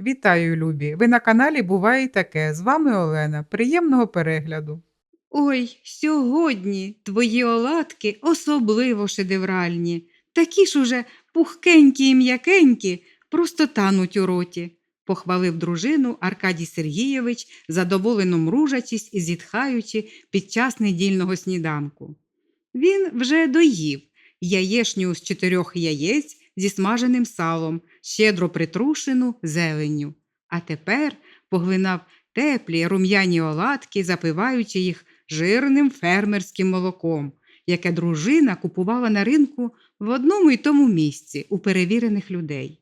Вітаю, любі! Ви на каналі Буває й таке. З вами Олена. Приємного перегляду. Ой, сьогодні твої оладки особливо шедевральні. Такі ж уже пухкенькі і м'якенькі, просто тануть у роті, похвалив дружину Аркадій Сергійович, задоволено мружачись і зітхаючи під час недільного сніданку. Він вже доїв яєшню з чотирьох яєць зі смаженим салом, щедро притрушену зеленню, а тепер поглинав теплі рум'яні оладки, запиваючи їх жирним фермерським молоком, яке дружина купувала на ринку в одному й тому місці у перевірених людей.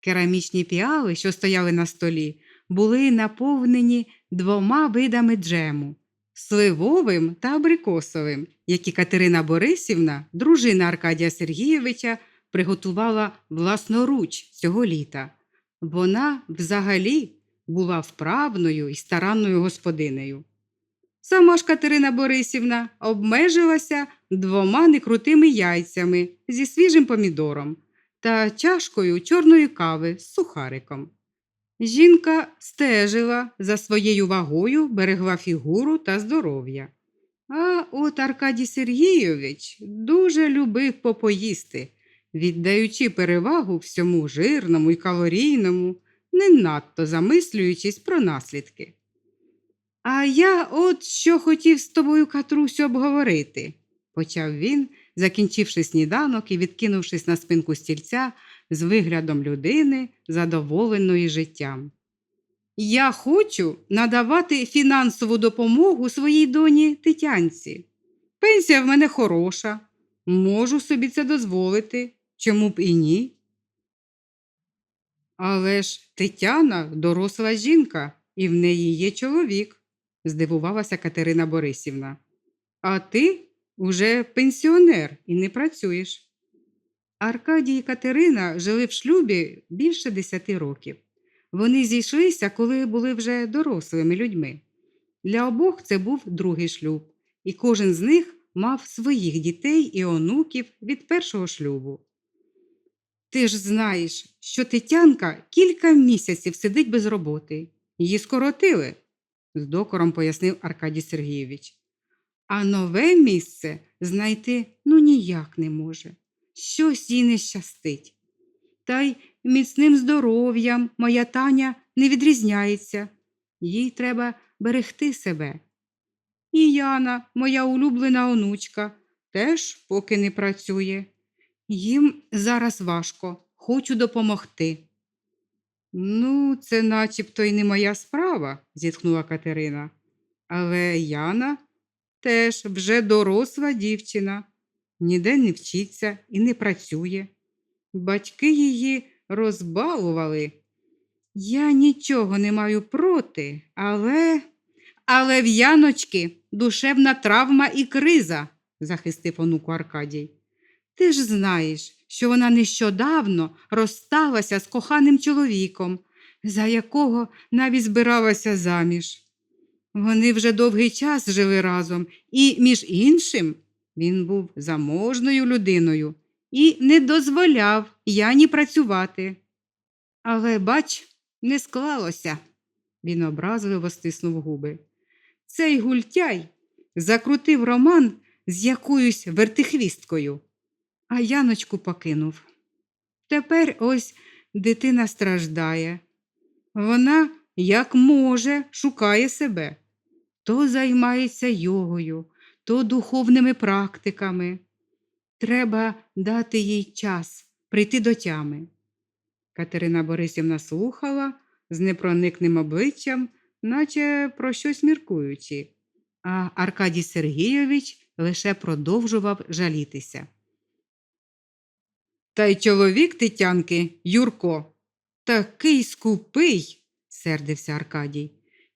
Керамічні піали, що стояли на столі, були наповнені двома видами джему сливовим та абрикосовим, які Катерина Борисівна, дружина Аркадія Сергійовича, приготувала власноруч цього літа. Вона взагалі була вправною і старанною господинею. Сама ж Катерина Борисівна обмежилася двома некрутими яйцями зі свіжим помідором та чашкою чорної кави з сухариком. Жінка стежила за своєю вагою, берегла фігуру та здоров'я. А от Аркадій Сергійович дуже любив попоїсти, віддаючи перевагу всьому жирному і калорійному, не надто замислюючись про наслідки. А я от що хотів з тобою, Катрусю, обговорити, почав він, закінчивши сніданок і відкинувшись на спинку стільця з виглядом людини, задоволеної життям. Я хочу надавати фінансову допомогу своїй доні Тетянці. Пенсія в мене хороша, можу собі це дозволити, чому б і ні. Але ж Тетяна доросла жінка, і в неї є чоловік, здивувалася Катерина Борисівна. А ти уже пенсіонер і не працюєш. Аркадій і Катерина жили в шлюбі більше десяти років. Вони зійшлися, коли були вже дорослими людьми. Для обох це був другий шлюб, і кожен з них мав своїх дітей і онуків від першого шлюбу. Ти ж знаєш, що Тетянка кілька місяців сидить без роботи. Її скоротили, з докором пояснив Аркадій Сергійович. А нове місце знайти ну ніяк не може. Щось їй не щастить. Та й міцним здоров'ям моя Таня не відрізняється. Їй треба берегти себе. І Яна, моя улюблена онучка, теж поки не працює. Їм зараз важко, хочу допомогти. Ну, це начебто й не моя справа, зітхнула Катерина. Але Яна теж вже доросла дівчина, ніде не вчиться і не працює. Батьки її розбалували. Я нічого не маю проти, але. Але в Яночки душевна травма і криза, захистив онуку Аркадій. Ти ж знаєш, що вона нещодавно розсталася з коханим чоловіком, за якого навіть збиралася заміж. Вони вже довгий час жили разом, і, між іншим, він був заможною людиною і не дозволяв Яні працювати. Але, бач, не склалося, він образливо стиснув губи. Цей гультяй закрутив роман з якоюсь вертихвісткою, а Яночку покинув. Тепер ось дитина страждає. Вона, як може, шукає себе, то займається йогою, то духовними практиками. Треба дати їй час прийти до тями. Катерина Борисівна слухала з непроникним обличчям, наче про щось міркуючи, а Аркадій Сергійович лише продовжував жалітися. Та й чоловік Тетянки, Юрко, такий скупий, сердився Аркадій.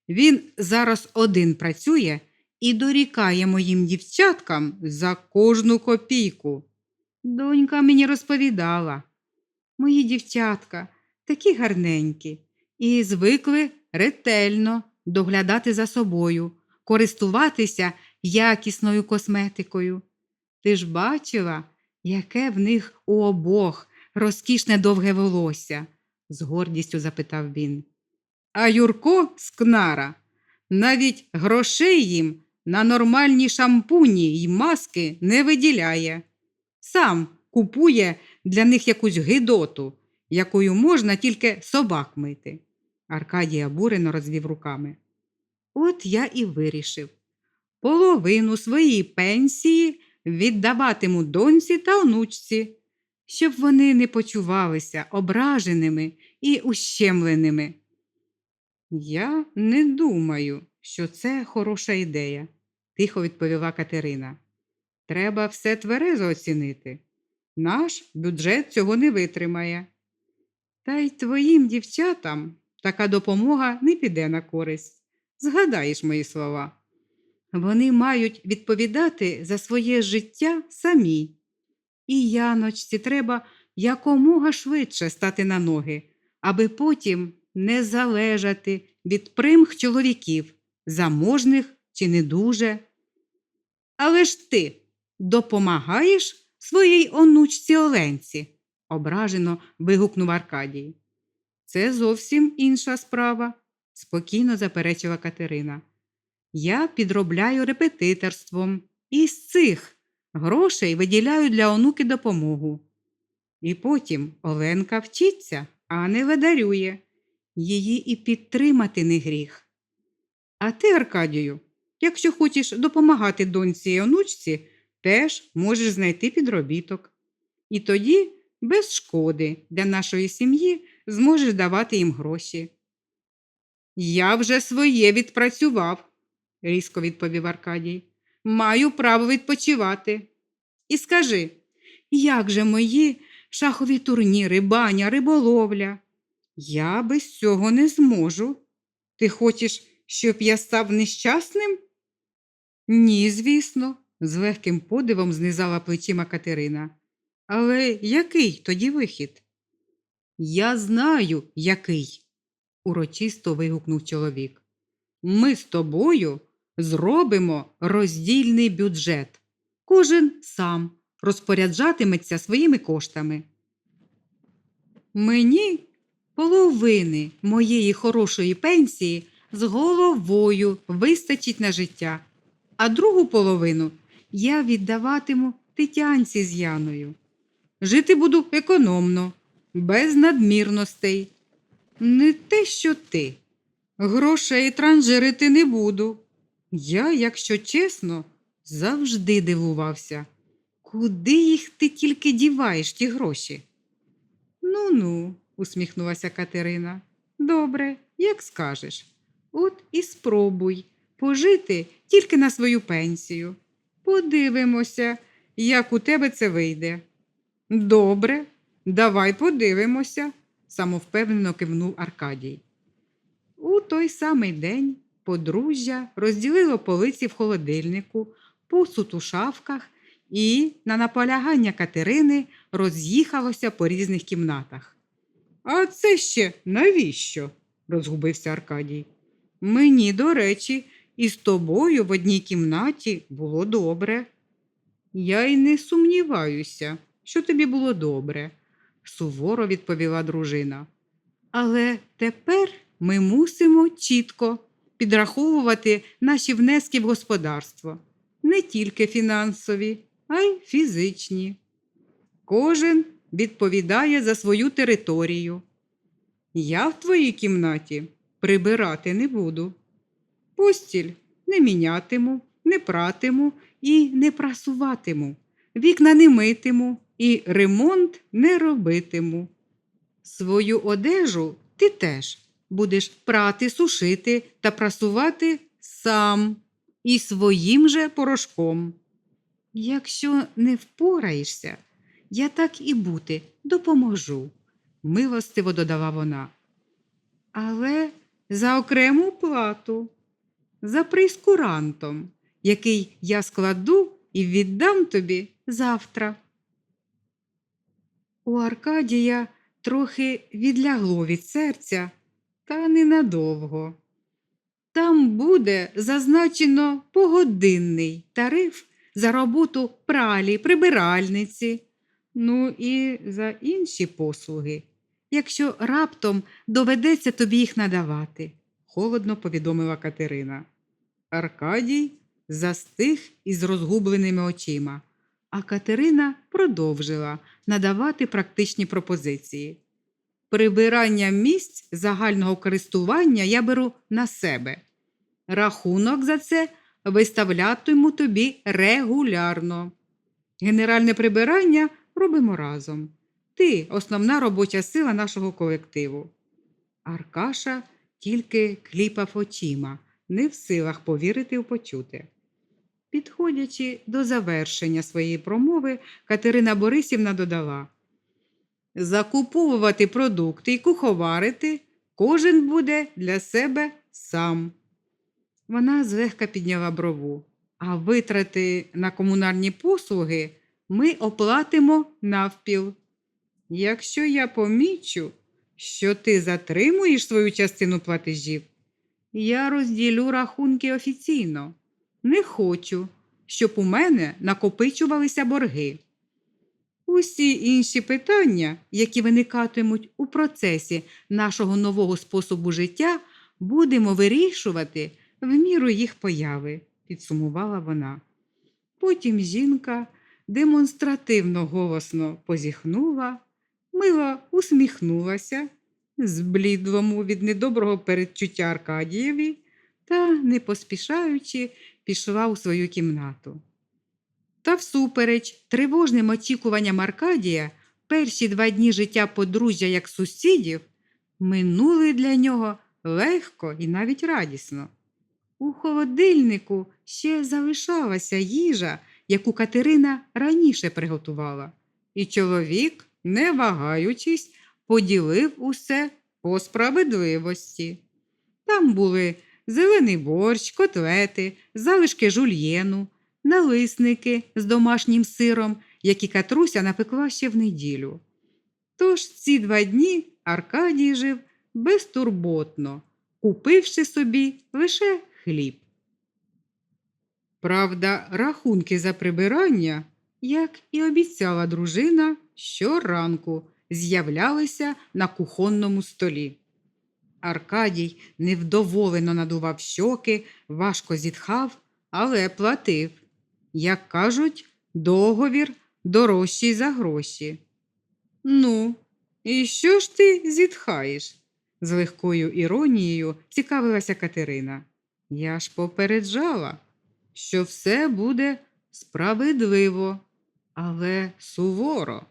Він зараз один працює і дорікає моїм дівчаткам за кожну копійку. Донька мені розповідала. Мої дівчатка такі гарненькі і звикли ретельно доглядати за собою, користуватися якісною косметикою. Ти ж бачила, яке в них у обох розкішне довге волосся, з гордістю запитав він. А Юрко скнара. Навіть грошей їм на нормальні шампуні й маски не виділяє. Сам купує для них якусь гидоту, якою можна тільки собак мити. Аркадій обурено розвів руками. От я і вирішив. Половину своєї пенсії віддаватиму доньці та онучці, щоб вони не почувалися ображеними і ущемленими. Я не думаю, що це хороша ідея, тихо відповіла Катерина. Треба все тверезо оцінити. Наш бюджет цього не витримає. Та й твоїм дівчатам така допомога не піде на користь. Згадаєш мої слова. Вони мають відповідати за своє життя самі. І Яночці треба якомога швидше стати на ноги, аби потім не залежати від примх чоловіків, заможних чи не дуже. Але ж ти допомагаєш своїй онучці Оленці, ображено вигукнув Аркадій. Це зовсім інша справа, спокійно заперечила Катерина. Я підробляю репетиторством і з цих грошей виділяю для онуки допомогу. І потім Оленка вчиться, а не ведарює. Її і підтримати не гріх. А ти, Аркадію, якщо хочеш допомагати доньці і онучці, теж можеш знайти підробіток. І тоді, без шкоди для нашої сім'ї, зможеш давати їм гроші. Я вже своє відпрацював, різко відповів Аркадій. Маю право відпочивати. І скажи, як же мої шахові турніри, баня, риболовля? Я без цього не зможу. Ти хочеш, щоб я став нещасним? Ні, звісно, з легким подивом знизала плечима Катерина. Але який тоді вихід? Я знаю, який, урочисто вигукнув чоловік. Ми з тобою зробимо роздільний бюджет. Кожен сам розпоряджатиметься своїми коштами. Мені половини моєї хорошої пенсії з головою вистачить на життя, а другу половину я віддаватиму Тетянці з Яною. Жити буду економно, без надмірностей. Не те, що ти. Грошей транжирити не буду. Я, якщо чесно, завжди дивувався. Куди їх ти тільки діваєш, ті гроші? Ну ну, усміхнулася Катерина. Добре, як скажеш. От і спробуй пожити тільки на свою пенсію. Подивимося, як у тебе це вийде. Добре, давай подивимося, самовпевнено кивнув Аркадій. У той самий день подружжя розділило полиці в холодильнику, посуд у шафках і, на наполягання Катерини, роз'їхалося по різних кімнатах. А це ще навіщо? розгубився Аркадій. Мені, до речі, із тобою в одній кімнаті було добре. Я й не сумніваюся, що тобі було добре, суворо відповіла дружина. Але тепер ми мусимо чітко підраховувати наші внески в господарство, не тільки фінансові, а й фізичні. Кожен відповідає за свою територію. Я в твоїй кімнаті прибирати не буду. Постіль не мінятиму, не пратиму і не прасуватиму, вікна не митиму і ремонт не робитиму. Свою одежу ти теж будеш прати, сушити та прасувати сам і своїм же порошком. Якщо не впораєшся, я так і бути допоможу, милостиво додала вона. Але за окрему плату, за прискурантом, який я складу і віддам тобі завтра. У Аркадія трохи відлягло від серця, та ненадовго. Там буде зазначено погодинний тариф за роботу пралі, прибиральниці, ну і за інші послуги, якщо раптом доведеться тобі їх надавати, холодно повідомила Катерина. Аркадій застиг із розгубленими очима, а Катерина продовжила надавати практичні пропозиції. Прибирання місць загального користування я беру на себе. Рахунок за це виставлятиму тобі регулярно. Генеральне прибирання робимо разом. Ти основна робоча сила нашого колективу. Аркаша тільки кліпав очима, не в силах повірити в почуте. Підходячи до завершення своєї промови, Катерина Борисівна додала: Закуповувати продукти і куховарити кожен буде для себе сам. Вона злегка підняла брову. А витрати на комунальні послуги ми оплатимо навпіл. Якщо я помічу, що ти затримуєш свою частину платежів, я розділю рахунки офіційно. Не хочу, щоб у мене накопичувалися борги. Усі інші питання, які виникатимуть у процесі нашого нового способу життя, будемо вирішувати в міру їх появи, підсумувала вона. Потім жінка демонстративно голосно позіхнула, мило усміхнулася, зблідлому від недоброго передчуття Аркадієві та, не поспішаючи, пішла у свою кімнату. Та всупереч тривожним очікуванням Аркадія, перші два дні життя подружжя як сусідів минули для нього легко і навіть радісно. У холодильнику ще залишалася їжа, яку Катерина раніше приготувала, і чоловік, не вагаючись, поділив усе по справедливості. Там були зелений борщ, котлети, залишки жульєну, налисники з домашнім сиром, які Катруся напекла ще в неділю. Тож ці два дні Аркадій жив безтурботно, купивши собі лише хліб. Правда, рахунки за прибирання, як і обіцяла дружина, щоранку з'являлися на кухонному столі. Аркадій невдоволено надував щоки, важко зітхав, але платив. Як кажуть, договір дорожчий за гроші. Ну, і що ж ти зітхаєш? з легкою іронією цікавилася Катерина. Я ж попереджала, що все буде справедливо, але суворо.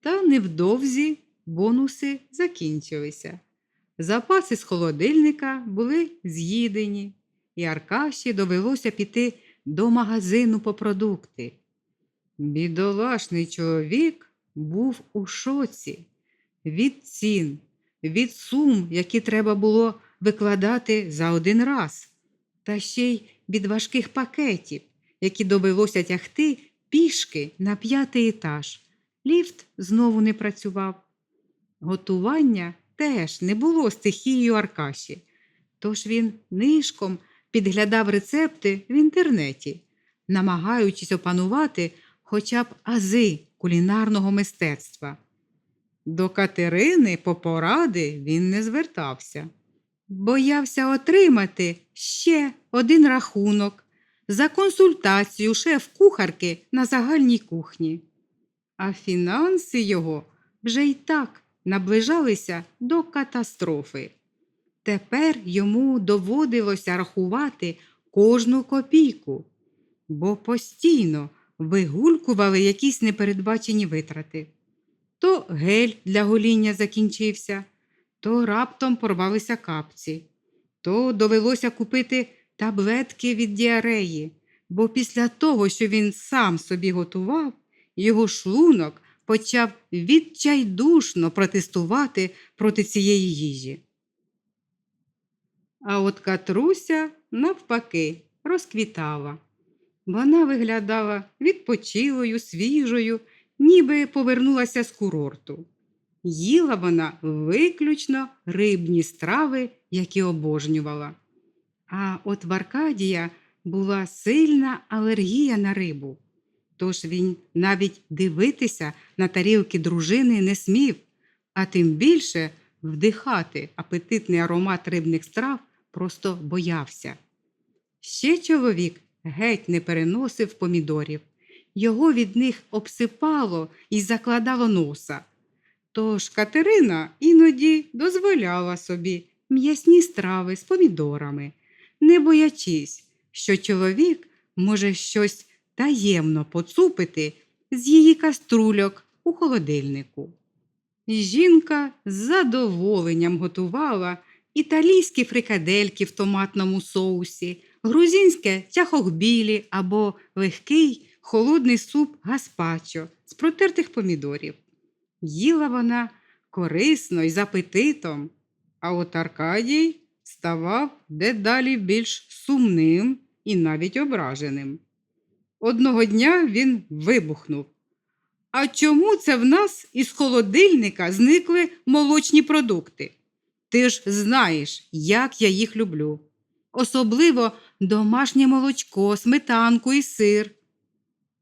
Та невдовзі бонуси закінчилися. Запаси з холодильника були з'їдені, і Аркаші довелося піти до магазину по продукти. Бідолашний чоловік був у шоці від цін, від сум, які треба було викладати за один раз, та ще й від важких пакетів, які довелося тягти пішки на п'ятий етаж. Ліфт знову не працював. Готування теж не було стихією Аркаші, тож він нишком підглядав рецепти в інтернеті, намагаючись опанувати хоча б ази кулінарного мистецтва. До Катерини по поради він не звертався, боявся отримати ще один рахунок за консультацію шеф-кухарки на загальній кухні. А фінанси його вже й так наближалися до катастрофи. Тепер йому доводилося рахувати кожну копійку, бо постійно вигулькували якісь непередбачені витрати. То гель для гоління закінчився, то раптом порвалися капці, то довелося купити таблетки від діареї, бо після того, що він сам собі готував, його шлунок почав відчайдушно протестувати проти цієї їжі. А от Катруся, навпаки, розквітала. Вона виглядала відпочилою, свіжою, ніби повернулася з курорту. Їла вона виключно рибні страви, які обожнювала. А от в Аркадія була сильна алергія на рибу. Тож він навіть дивитися на тарілки дружини не смів, а тим більше вдихати апетитний аромат рибних страв просто боявся. Ще чоловік геть не переносив помідорів. Його від них обсипало і закладало носа. Тож Катерина іноді дозволяла собі м'ясні страви з помідорами, не боячись, що чоловік може щось таємно поцупити з її каструльок у холодильнику. Жінка з задоволенням готувала італійські фрикадельки в томатному соусі, грузинське тяхохбілі або легкий холодний суп гаспачо з протертих помідорів. Їла вона корисно і з апетитом, а от Аркадій ставав дедалі більш сумним і навіть ображеним. Одного дня він вибухнув. А чому це в нас із холодильника зникли молочні продукти? Ти ж знаєш, як я їх люблю. Особливо домашнє молочко, сметанку і сир.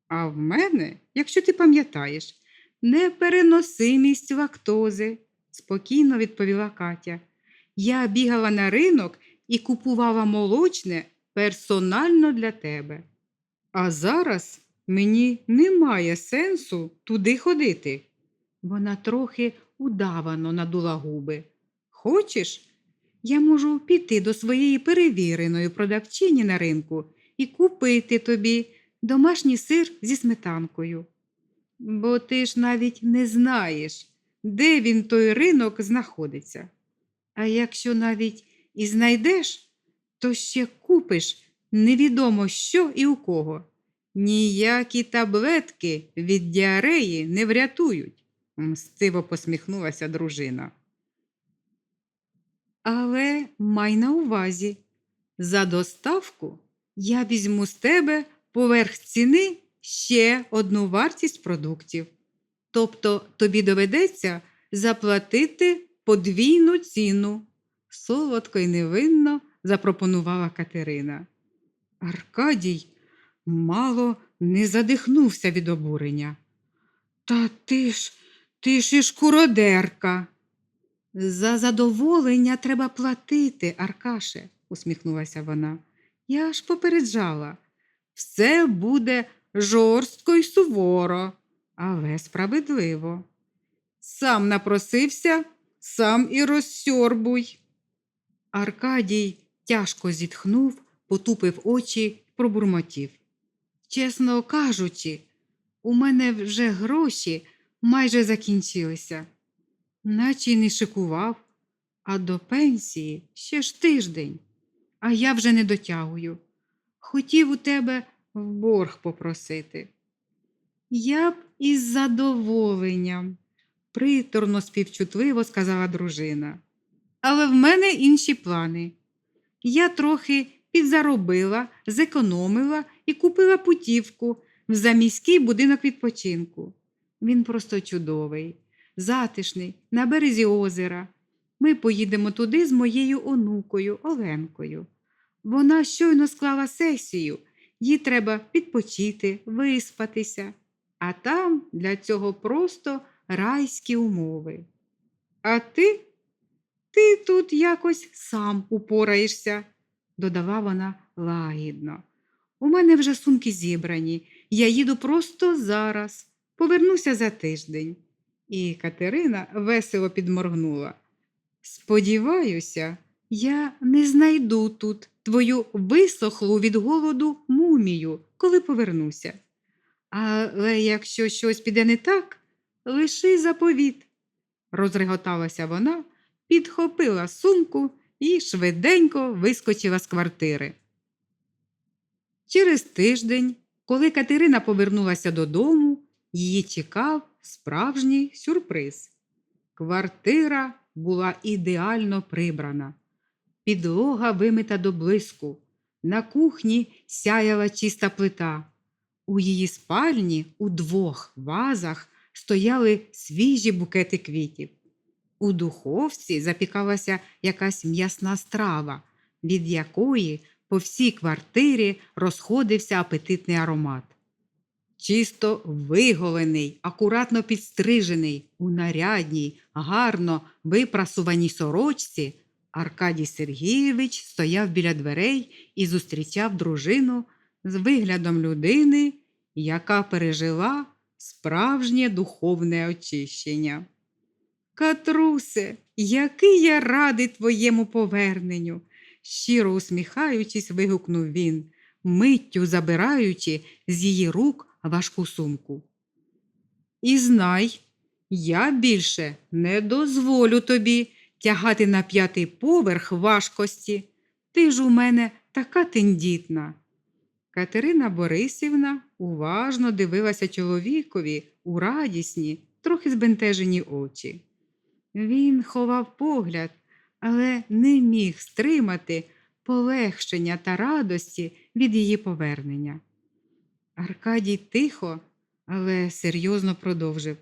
А в мене, якщо ти пам'ятаєш, непереносимість лактози, спокійно відповіла Катя. Я бігала на ринок і купувала молочне персонально для тебе. А зараз мені немає сенсу туди ходити. Вона трохи удавано надула губи. Хочеш? Я можу піти до своєї перевіреної продавчині на ринку і купити тобі домашній сир зі сметанкою. Бо ти ж навіть не знаєш, де він той ринок знаходиться. А якщо навіть і знайдеш, то ще купиш невідомо що і у кого. Ніякі таблетки від діареї не врятують, мстиво посміхнулася дружина. Але май на увазі, за доставку я візьму з тебе поверх ціни ще одну вартість продуктів. Тобто тобі доведеться заплатити подвійну ціну, солодко й невинно запропонувала Катерина. Аркадій мало не задихнувся від обурення. Та ти ж, ти ж і шкуродерка. За задоволення треба платити, Аркаше, усміхнулася вона. Я ж попереджала. Все буде жорстко й суворо, але справедливо. Сам напросився, сам і розсьорбуй. Аркадій тяжко зітхнув, потупив очі пробурмотів. Чесно кажучи, у мене вже гроші майже закінчилися, наче й не шикував, а до пенсії ще ж тиждень, а я вже не дотягую. Хотів у тебе в борг попросити. Я б із задоволенням, приторно співчутливо сказала дружина. Але в мене інші плани. Я трохи підзаробила, зекономила і купила путівку в заміський будинок відпочинку. Він просто чудовий, затишний, на березі озера. Ми поїдемо туди з моєю онукою Оленкою. Вона щойно склала сесію, їй треба відпочити, виспатися, а там для цього просто райські умови. А ти? Ти тут якось сам упораєшся, додала вона лагідно. У мене вже сумки зібрані, я їду просто зараз, повернуся за тиждень. І Катерина весело підморгнула. Сподіваюся, я не знайду тут твою висохлу від голоду мумію, коли повернуся. Але якщо щось піде не так, лиши заповіт. Розреготалася вона, підхопила сумку і швиденько вискочила з квартири. Через тиждень, коли Катерина повернулася додому, її чекав справжній сюрприз. Квартира була ідеально прибрана, підлога вимита до блиску, на кухні сяяла чиста плита. У її спальні у двох вазах стояли свіжі букети квітів. У духовці запікалася якась м'ясна страва, від якої по всій квартирі розходився апетитний аромат. Чисто виголений, акуратно підстрижений, у нарядній, гарно випрасуваній сорочці, Аркадій Сергійович стояв біля дверей і зустрічав дружину з виглядом людини, яка пережила справжнє духовне очищення. Катрусе, який я радий твоєму поверненню, щиро усміхаючись, вигукнув він, миттю забираючи з її рук важку сумку. І знай, я більше не дозволю тобі тягати на п'ятий поверх важкості. Ти ж у мене така тендітна. Катерина Борисівна уважно дивилася чоловікові у радісні, трохи збентежені очі. Він ховав погляд, але не міг стримати полегшення та радості від її повернення. Аркадій тихо, але серйозно продовжив.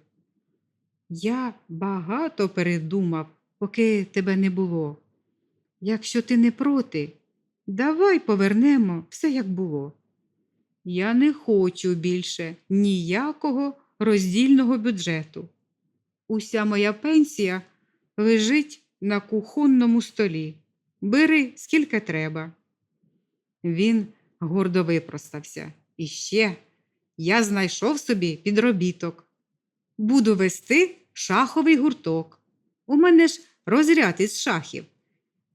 Я багато передумав, поки тебе не було. Якщо ти не проти, давай повернемо все, як було. Я не хочу більше ніякого роздільного бюджету. Уся моя пенсія лежить на кухонному столі. Бери скільки треба. Він гордо випростався. І ще я знайшов собі підробіток. Буду вести шаховий гурток. У мене ж розряд із шахів.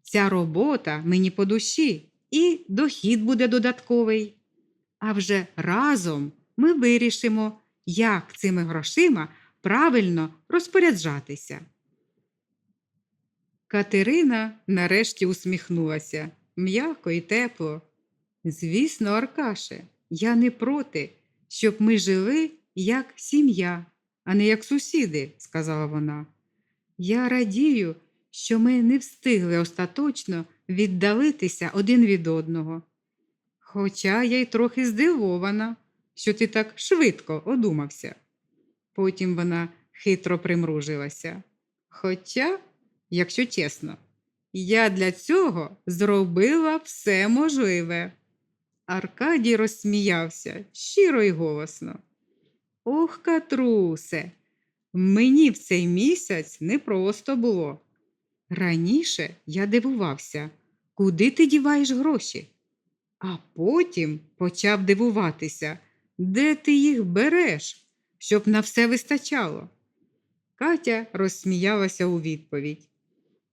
Ця робота мені по душі, і дохід буде додатковий. А вже разом ми вирішимо, як цими грошима правильно розпоряджатися. Катерина нарешті усміхнулася м'яко і тепло. Звісно, Аркаше, я не проти, щоб ми жили як сім'я, а не як сусіди, сказала вона. Я радію, що ми не встигли остаточно віддалитися один від одного. Хоча я й трохи здивована, що ти так швидко одумався. Потім вона хитро примружилася. Хоча, якщо чесно, я для цього зробила все можливе. Аркадій розсміявся щиро й голосно. Ох, Катрусе, мені в цей місяць непросто було. Раніше я дивувався, куди ти діваєш гроші, а потім почав дивуватися, де ти їх береш, щоб на все вистачало. Катя розсміялася у відповідь.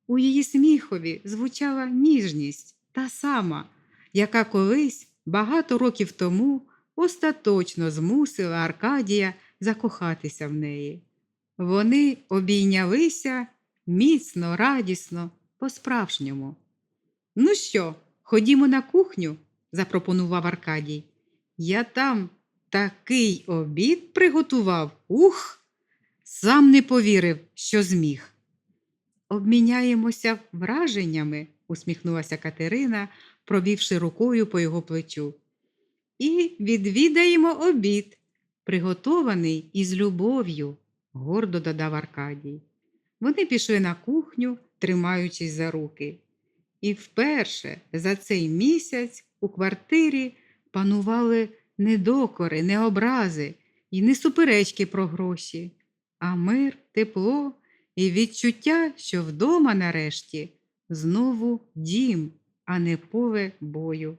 У її сміхові звучала ніжність, та сама, яка колись багато років тому остаточно змусила Аркадія закохатися в неї. Вони обійнялися міцно, радісно, по-справжньому. Ну що, ходімо на кухню, запропонував Аркадій. Я там такий обід приготував. Ух! Сам не повірив, що зміг. Обміняємося враженнями, усміхнулася Катерина, провівши рукою по його плечу. І відвідаємо обід, приготований із любов'ю, гордо додав Аркадій. Вони пішли на кухню, тримаючись за руки. І вперше за цей місяць у квартирі панували не докори, не образи і не суперечки про гроші, а мир, тепло і відчуття, що вдома нарешті знову дім, а не поле бою.